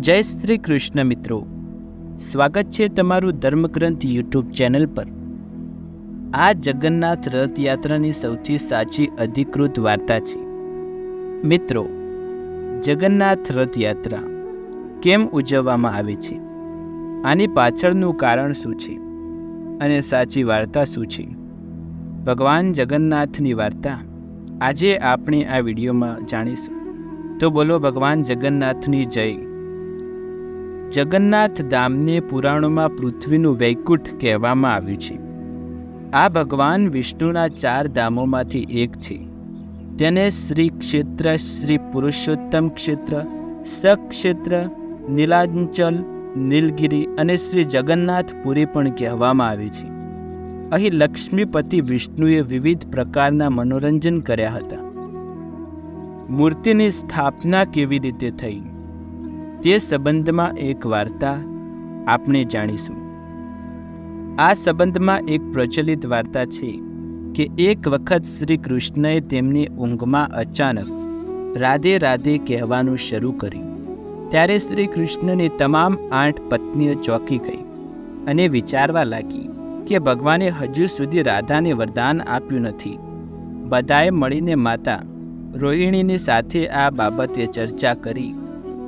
જય શ્રી કૃષ્ણ મિત્રો. સ્વાગત છે તમારું ધર્મગ્રંથ યુટ્યુબ ચેનલ પર. આ જગન્નાથ રથયાત્રાની સૌથી સાચી અધિકૃત વાર્તા છે. મિત્રો, જગન્નાથ રથયાત્રા કેમ ઉજવવામાં આવે છે? આની પાછળનું કારણ શું છે? અને સાચી વાર્તા શું છે? ભગવાન જગન્નાથની વાર્તા આજે આપણે આ વિડીયોમાં જાણીશું. તો બોલો ભગવાન જગન્નાથની જય. જગન્નાથ ધામને પુરાણોમાં પૃથ્વીનું વૈકુંઠ કહેવામાં આવ્યું છે. આ ભગવાન વિષ્ણુના ચાર ધામોમાંથી એક છે. તેને શ્રી ક્ષેત્ર શ્રી પુરુષોત્તમ ક્ષેત્ર, સક્ષેત્ર, નીલાંચલ, નીલગિરી અને શ્રી જગન્નાથપુરી પણ કહેવામાં આવે છે. અહીં લક્ષ્મીપતિ વિષ્ણુએ વિવિધ પ્રકારના મનોરંજન કર્યા હતા. મૂર્તિની સ્થાપના કેવી રીતે થઈ? તે સંબંધમાં એક વાર્તા આપણે જાણીશું. આ સંબંધમાં એક પ્રચલિત વાર્તા છે કે એક વખત શ્રી કૃષ્ણએ તેમની ઊંઘમાં અચાનક રાધે રાધે કહેવાનું શરૂ કર્યું. ત્યારે શ્રી કૃષ્ણની તમામ આઠ પત્નીઓ ચોંકી ગઈ અને વિચારવા લાગી કે ભગવાને હજુ સુધી રાધાને વરદાન આપ્યું નથી. બધાએ મળીને માતા રોહિણીની સાથે આ બાબતે ચર્ચા કરી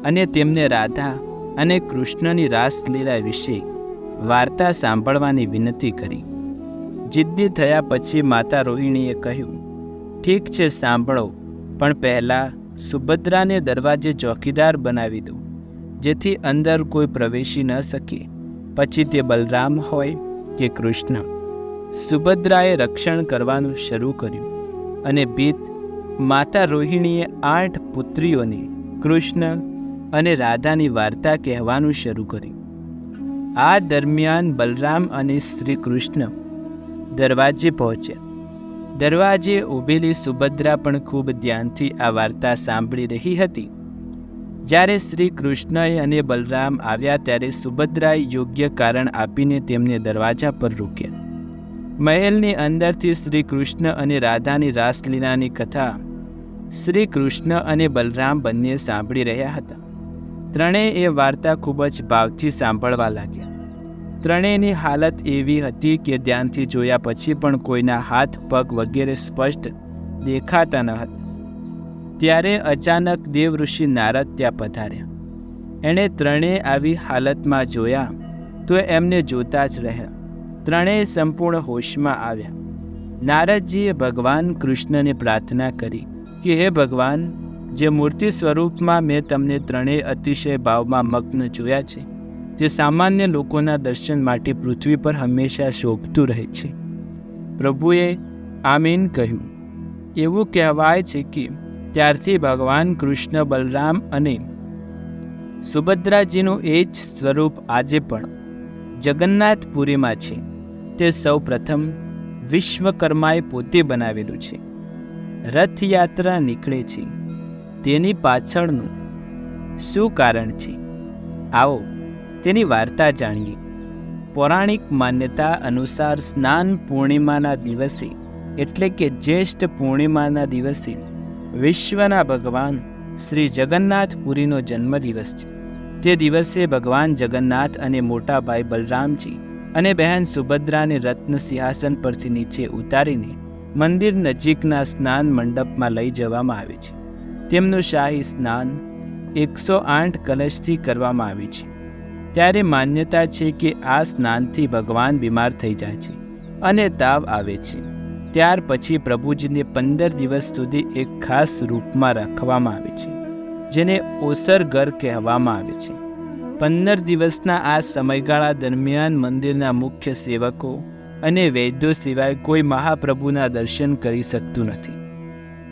અને તેમને રાધા અને કૃષ્ણની રાસલીલા વિશે વાર્તા સાંભળવાની વિનંતી કરી. જિદ્દી થયા પછી માતા રોહિણીએ કહ્યું, ઠીક છે, સાંભળો, પણ પહેલાં સુભદ્રાને દરવાજે ચોકીદાર બનાવી દો, જેથી અંદર કોઈ પ્રવેશી ન શકે. પછી તે બલરામ હોય કે કૃષ્ણ. સુભદ્રાએ રક્ષણ કરવાનું શરૂ કર્યું અને ભીત માતા રોહિણીએ આઠ પુત્રીઓને કૃષ્ણ અને રાધાની વાર્તા કહેવાનું શરૂ કર્યું. આ દરમિયાન બલરામ અને શ્રી કૃષ્ણ દરવાજે પહોંચ્યા. દરવાજે ઊભેલી સુભદ્રા પણ ખૂબ ધ્યાનથી આ વાર્તા સાંભળી રહી હતી. જ્યારે શ્રી કૃષ્ણએ અને બલરામ આવ્યા ત્યારે સુભદ્રાએ યોગ્ય કારણ આપીને તેમને દરવાજા પર રોક્યા. મહેલની અંદરથી શ્રી કૃષ્ણ અને રાધાની રાસલીલાની કથા શ્રી કૃષ્ણ અને બલરામ બંને સાંભળી રહ્યા હતા. ત્રણેય એ વાર્તા ખૂબ જ ભાવથી સાંભળવા લાગ્યા. ત્રણેયની હાલત એવી હતી કે ધ્યાનથી જોયા પછી પણ કોઈના હાથ, પગ વગેરે સ્પષ્ટ દેખાતા ન હતા. ત્યારે અચાનક દેવઋષિ નારદ ત્યાં પધાર્યા. એણે ત્રણેય આવી હાલતમાં જોયા તો એમને જોતા જ રહ્યા. ત્રણેય સંપૂર્ણ હોશમાં આવ્યા. નારદજીએ ભગવાન કૃષ્ણને પ્રાર્થના કરી કે, હે ભગવાન જે મૂર્તિ સ્વરૂપમાં મેં તમને ત્રણેય અતિશય ભાવમાં મગ્ન જોયા છે તે સામાન્ય લોકોના દર્શન માટે પૃથ્વી પર હંમેશા શોભતું રહે છે. પ્રભુએ આમીન કહ્યું. એવું કહેવાય છે કે ત્યારથી ભગવાન કૃષ્ણ બલરામ અને સુભદ્રાજીનું એ જ સ્વરૂપ આજે પણ જગન્નાથપુરીમાં છે. તે સૌ પ્રથમ વિશ્વકર્માએ પોતે બનાવેલું છે. રથયાત્રા નીકળે છે. તેની પાછળનું શું કારણ છે? આવો તેની વાર્તા જાણીએ. પૌરાણિક માન્યતા અનુસાર સ્નાન પૂર્ણિમાના દિવસે, એટલે કે જ્યેષ્ઠ પૂર્ણિમાના દિવસે, વિશ્વના ભગવાન શ્રી જગન્નાથપુરીનો જન્મદિવસ છે. તે દિવસે ભગવાન જગન્નાથ અને મોટા ભાઈ બલરામજી અને બહેન સુભદ્રાને રત્ન સિંહાસન પરથી નીચે ઉતારીને મંદિર નજીકના સ્નાન મંડપમાં લઈ જવામાં આવે છે. તેમનું શાહી સ્નાન એકસો આઠ કલશથી કરવામાં આવે છે. ત્યારે માન્યતા છે કે આ સ્નાનથી ભગવાન બીમાર થઈ જાય છે અને તાવ આવે છે. ત્યાર પછી પ્રભુજીને પંદર દિવસ સુધી એક ખાસ રૂપમાં રાખવામાં આવે છે, જેને ઓસરગર કહેવામાં આવે છે. પંદર દિવસના આ સમયગાળા દરમિયાન મંદિરના મુખ્ય સેવકો અને વૈદ્યો સિવાય કોઈ મહાપ્રભુના દર્શન કરી શકતું નથી.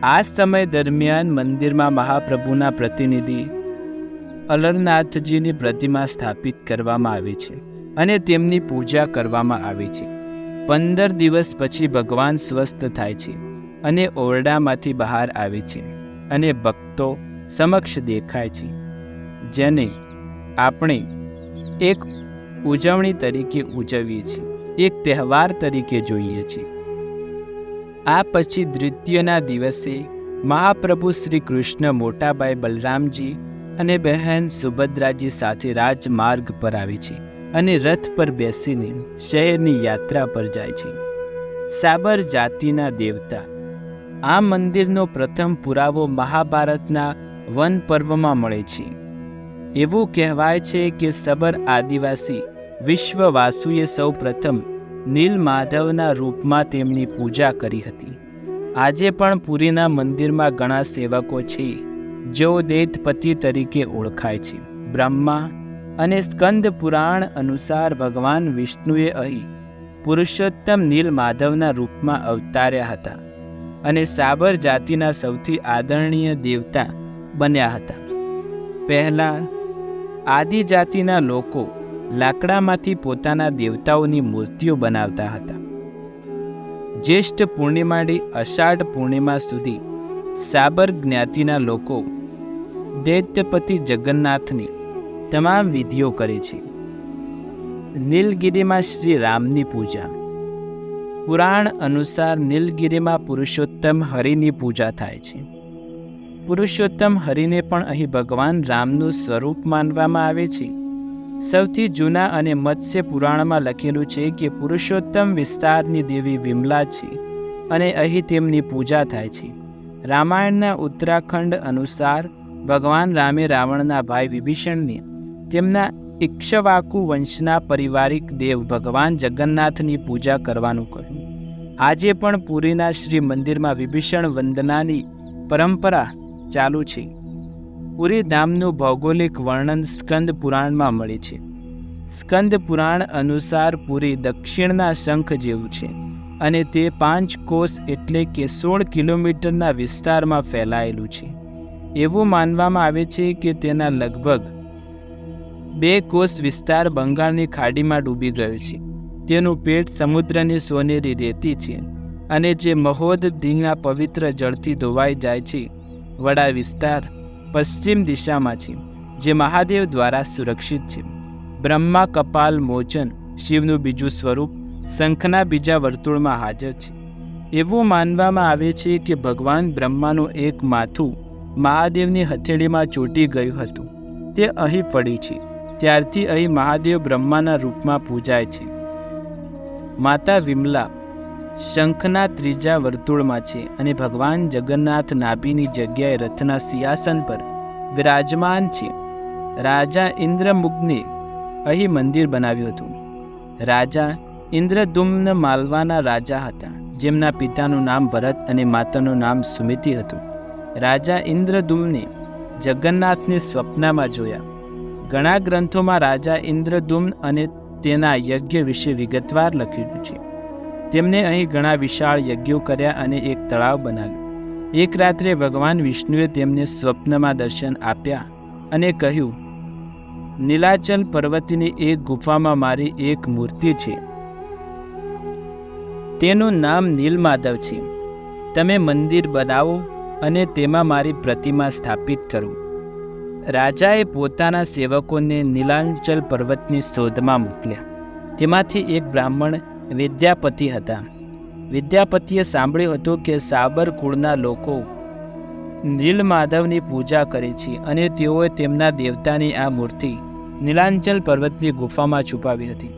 આ સમય દરમિયાન મંદિરમાં મહાપ્રભુના પ્રતિનિધિ અલરનાથજીની પ્રતિમા સ્થાપિત કરવામાં આવે છે અને તેમની પૂજા કરવામાં આવે છે. પંદર દિવસ પછી ભગવાન સ્વસ્થ થાય છે અને ઓરડામાંથી બહાર આવે છે અને ભક્તો સમક્ષ દેખાય છે, જેને આપણે એક ઉજવણી તરીકે ઉજવીએ છીએ, એક તહેવાર તરીકે જોઈએ છીએ. આ પછી દ્વિતીયના દિવસે મહાપ્રભુ શ્રી કૃષ્ણ મોટાભાઈ બલરામજી અને બહેન સુભદ્રાજી સાથે રાજમાર્ગ પર આવે છે અને રથ પર બેસીને શહેરની યાત્રા પર જાય છે. સાબર જાતિના દેવતા. આ મંદિરનો પ્રથમ પુરાવો મહાભારતના વન પર્વમાં મળે છે. એવું કહેવાય છે કે સબર આદિવાસી વિશ્વવાસુએ સૌ પ્રથમ નીલ માધવના રૂપમાં તેમની પૂજા કરી હતી. આજે પણ પુરીના મંદિરમાં ઘણા સેવકો છે, જેઓ દૈતપતિ તરીકે ઓળખાય છે. બ્રહ્મા અને સ્કંદ પુરાણ અનુસાર ભગવાન વિષ્ણુએ અહીં પુરુષોત્તમ નીલ માધવના રૂપમાં અવતાર્યા હતા અને સાબર જાતિના સૌથી આદરણીય દેવતા બન્યા હતા. પહેલાં આદિજાતિના લોકો લાકડામાંથી પોતાના દેવતાઓની મૂર્તિઓ બનાવતા હતા. જ્યેષ્ઠ પૂર્ણિમાની અષાઢ પૂર્ણિમા સુધી સાબર જ્ઞાતિના લોકો દૈત્યપતિ જગન્નાથની તમામ વિધિઓ કરે છે. નીલગિરીમાં શ્રી રામની પૂજા. પુરાણ અનુસાર નીલગિરીમાં પુરુષોત્તમ હરિની પૂજા થાય છે. પુરુષોત્તમ હરિને પણ અહીં ભગવાન રામનું સ્વરૂપ માનવામાં આવે છે. સૌથી જૂના અને મત્સ્ય પુરાણમાં લખેલું છે કે પુરુષોત્તમ વિસ્તારની દેવી વિમલા છે અને અહીં તેમની પૂજા થાય છે. રામાયણના ઉત્તરાખંડ અનુસાર ભગવાન રામે રાવણના ભાઈ વિભીષણને તેમના ઇક્ષવાકુ વંશના પારિવારિક દેવ ભગવાન જગન્નાથની પૂજા કરવાનું કહ્યું. આજે પણ પુરીના શ્રી મંદિરમાં વિભીષણ વંદનાની પરંપરા ચાલુ છે. પુરી ધામનું ભૌગોલિક વર્ણન સ્કંદ પુરાણમાં મળે છે. સ્કંદ પુરાણ અનુસાર પુરી દક્ષિણના શંખ જેવું છે અને તે પાંચ કોષ એટલે કે સોળ કિલોમીટરના વિસ્તારમાં ફેલાયેલું છે. એવું માનવામાં આવે છે કે તેના લગભગ બે કોષ વિસ્તાર બંગાળની ખાડીમાં ડૂબી ગયો છે. તેનું પેટ સમુદ્રની સોનેરી રેતી છે અને જે મહોદ દીના પવિત્ર જળથી ધોવાઈ જાય છે. વડા વિસ્તાર પશ્ચિમ દિશામાં છે, જે મહાદેવ દ્વારા સુરક્ષિત છે. બ્રહ્મા કપાલ મોચન શિવનું બીજું સ્વરૂપ શંખના બીજા વર્તુળમાં હાજર છે. એવું માનવામાં આવે છે કે ભગવાન બ્રહ્માનું એક માથું મહાદેવની હથેળીમાં ચોંટી ગયું હતું. તે અહીં પડી છે, ત્યારથી અહીં મહાદેવ બ્રહ્માના રૂપમાં પૂજાય છે. માતા વિમલા શંખના ત્રીજા વર્તુળમાં છે અને ભગવાન જગન્નાથ નાભીની જગ્યાએ રથના સિંહાસન પર વિરાજમાન છે. રાજા ઇન્દ્રમુગ્ને અહીં મંદિર બનાવ્યું હતું. રાજા ઇન્દ્રદુમ્ન માલવાના રાજા હતા, જેમના પિતાનું નામ ભરત અને માતાનું નામ સુમિતિ હતું. રાજા ઇન્દ્રદુમ્ને જગન્નાથને સ્વપ્નમાં જોયા. ઘણા ગ્રંથોમાં રાજા ઇન્દ્રદુમ્ન અને તેના યજ્ઞ વિશે વિગતવાર લખેલું છે. તેમણે અહીં ઘણા વિશાળ યજ્ઞો કર્યા અને એક તળાવ બનાવ્યું. એક રાત્રે ભગવાન વિષ્ણુએ તેમને સ્વપ્નમાં દર્શન આપ્યા અને કહ્યું, નીલાચલ પર્વતની એક ગુફામાં મારી એક મૂર્તિ છે. તેનું નામ નીલમાધવ છે. તમે મંદિર બનાવો અને તેમાં મારી પ્રતિમા સ્થાપિત કરો. રાજાએ પોતાના સેવકોને નીલાંચલ પર્વતની શોધમાં મોકલ્યા. તેમાંથી એક બ્રાહ્મણ વિદ્યાપતિ હતા. વિદ્યાપતિએ સાંભળ્યું હતું કે સાબર કુળના લોકો નીલમાધવની પૂજા કરે છે અને તેઓએ તેમના દેવતાની આ મૂર્તિ નીલાંચલ પર્વતની ગુફામાં છુપાવી હતી.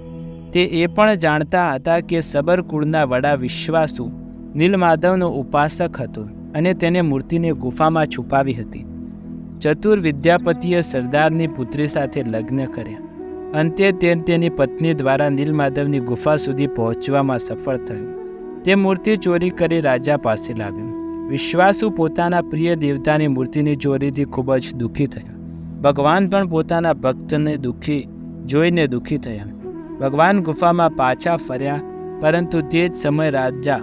તે એ પણ જાણતા હતા કે સબર કુળના વડા વિશ્વાસુ નીલમાધવનો ઉપાસક હતો અને તેને મૂર્તિને ગુફામાં છુપાવી હતી. ચતુર વિદ્યાપતિએ સરદારની પુત્રી સાથે લગ્ન કર્યા. અંતે તે તેની પત્ની દ્વારા નીલમાધવની ગુફા સુધી પહોંચવામાં સફળ થયું. તે મૂર્તિ ચોરી કરી રાજા પાસે લાવ્યું. વિશ્વાસુ પોતાના પ્રિય દેવતાની મૂર્તિની ચોરીથી ખૂબ જ દુઃખી થયા. ભગવાન પણ પોતાના ભક્તને દુઃખી જોઈને દુઃખી થયા. ભગવાન ગુફામાં પાછા ફર્યા, પરંતુ તે જ સમય રાજા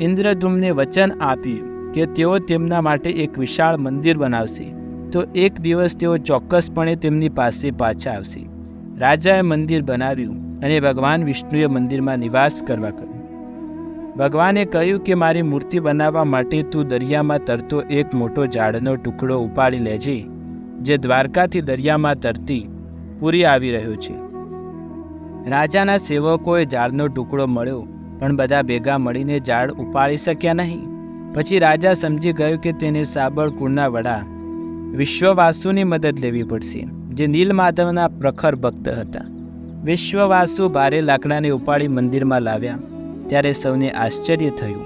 ઇન્દ્રધૂમને વચન આપ્યું કે તેઓ તેમના માટે એક વિશાળ મંદિર બનાવશે. તો એક દિવસ તેઓ ચોક્કસપણે તેમની પાસે પાછા આવશે. રાજાએ મંદિર બનાવ્યું અને ભગવાન વિષ્ણુએ મંદિરમાં નિવાસ કરવા કહ્યું. ભગવાને કહ્યું કે, મારી મૂર્તિ બનાવવા માટે તું દરિયામાં તરતો એક મોટો ઝાડનો ટુકડો ઉપાડી લેજે, જે દ્વારકાથી દરિયામાં તરતી પૂરી આવી રહ્યો છે. રાજાના સેવકોએ ઝાડનો ટુકડો મળ્યો, પણ બધા ભેગા મળીને ઝાડ ઉપાડી શક્યા નહીં. પછી રાજા સમજી ગયો કે તેને સાબળ કુળના વડા વિશ્વવાસુની મદદ લેવી પડશે. જે નીલમાધવના પ્રખર ભક્ત હતા. વિશ્વવાસુ ભારે લાકડાને ઉપાડી મંદિરમાં લાવ્યા. ત્યારે સૌને આશ્ચર્ય થયું.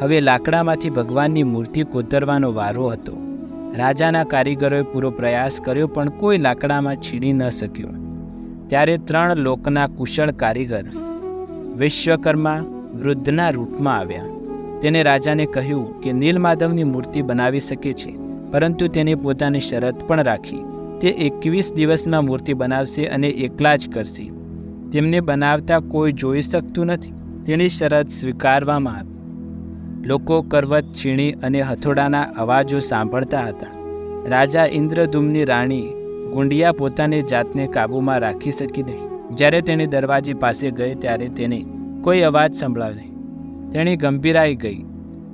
હવે લાકડામાંથી ભગવાનની મૂર્તિ કોતરવાનો વારો હતો. રાજાના કારીગરોએ પૂરો પ્રયાસ કર્યો, પણ કોઈ લાકડામાં છીણી ન શક્યું. ત્યારે ત્રણ લોકના કુશળ કારીગર વિશ્વકર્મા વૃદ્ધના રૂપમાં આવ્યા. તેને રાજાને કહ્યું કે નીલમાધવની મૂર્તિ બનાવી શકે છે, પરંતુ તેને પોતાની શરત પણ રાખી. તે એકવીસ દિવસમાં મૂર્તિ બનાવશે અને એકલા જ કરશે. તેમને બનાવતા કોઈ જોઈ શકતું નથી. તેની શરત સ્વીકારવામાં આવી. લોકો કરવત છીણી અને હથોડાના અવાજો સાંભળતા હતા. રાજા ઇન્દ્રધૂમની રાણી ગુંડિયા પોતાની જાતને કાબૂમાં રાખી શકી નહીં. જ્યારે તેણે દરવાજે પાસે ગઈ ત્યારે તેને કોઈ અવાજ સંભળાયો નહીં. તેણી ગંભીરાઈ ગઈ.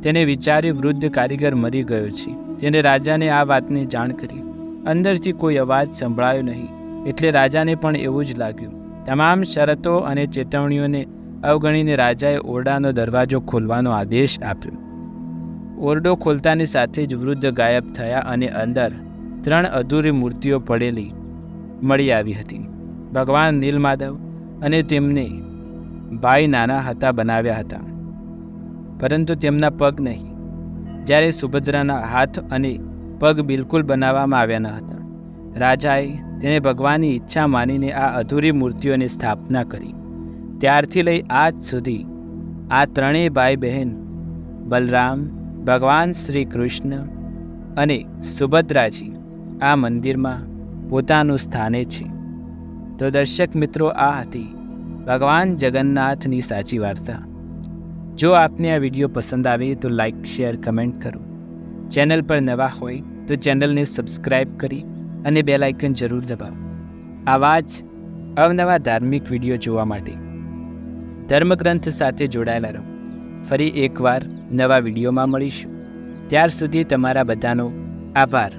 તેને વિચારી વૃદ્ધ કારીગર મરી ગયો છે. તેને રાજાને આ વાતની જાણ કરી. અંદરથી કોઈ અવાજ સંભળાયો નહીં. એટલે રાજાને પણ એવું જ લાગ્યું. તમામ શરતો અને ચેતવણીઓને અવગણીને રાજાએ ઓરડાનો દરવાજો ખોલવાનો આદેશ આપ્યો. ઓરડો ખોલતાની સાથે જ વૃદ્ધ ગાયબ થયા અને અંદર ત્રણ અધૂરી મૂર્તિઓ પડેલી મળી આવી હતી. ભગવાન નીલમાધવ અને તેમને ભાઈ નાના હતા બનાવ્યા હતા. પરંતુ તેમના પગ નહીં. જ્યારે સુભદ્રાના હાથ અને પગ બિલકુલ બનાવવામાં આવ્યા ન હતા. રાજાએ તેને ભગવાનની ઈચ્છા માનીને આ અધૂરી મૂર્તિઓની સ્થાપના કરી. ત્યારથી લઈ આજ સુધી આ ત્રણેય ભાઈ બહેન બલરામ, ભગવાન શ્રી કૃષ્ણ અને સુભદ્રાજી આ મંદિરમાં પોતાનું સ્થાને છે. તો દર્શક મિત્રો, આ હતી ભગવાન જગન્નાથની સાચી વાર્તા. જો આપને આ વીડિયો પસંદ આવે તો લાઈક, શેર, કમેન્ટ કરો. ચેનલ પર નવા હોય તો ચેનલને સબસ્ક્રાઈબ કરી અને બે લાઇકન જરૂર દબાવો. આવા જ અવનવા ધાર્મિક વીડિયો જોવા માટે ધર્મગ્રંથ સાથે જોડાયેલા રહો. ફરી એકવાર નવા વિડીયોમાં મળીશું. ત્યાર સુધી તમારા બધાનો આભાર.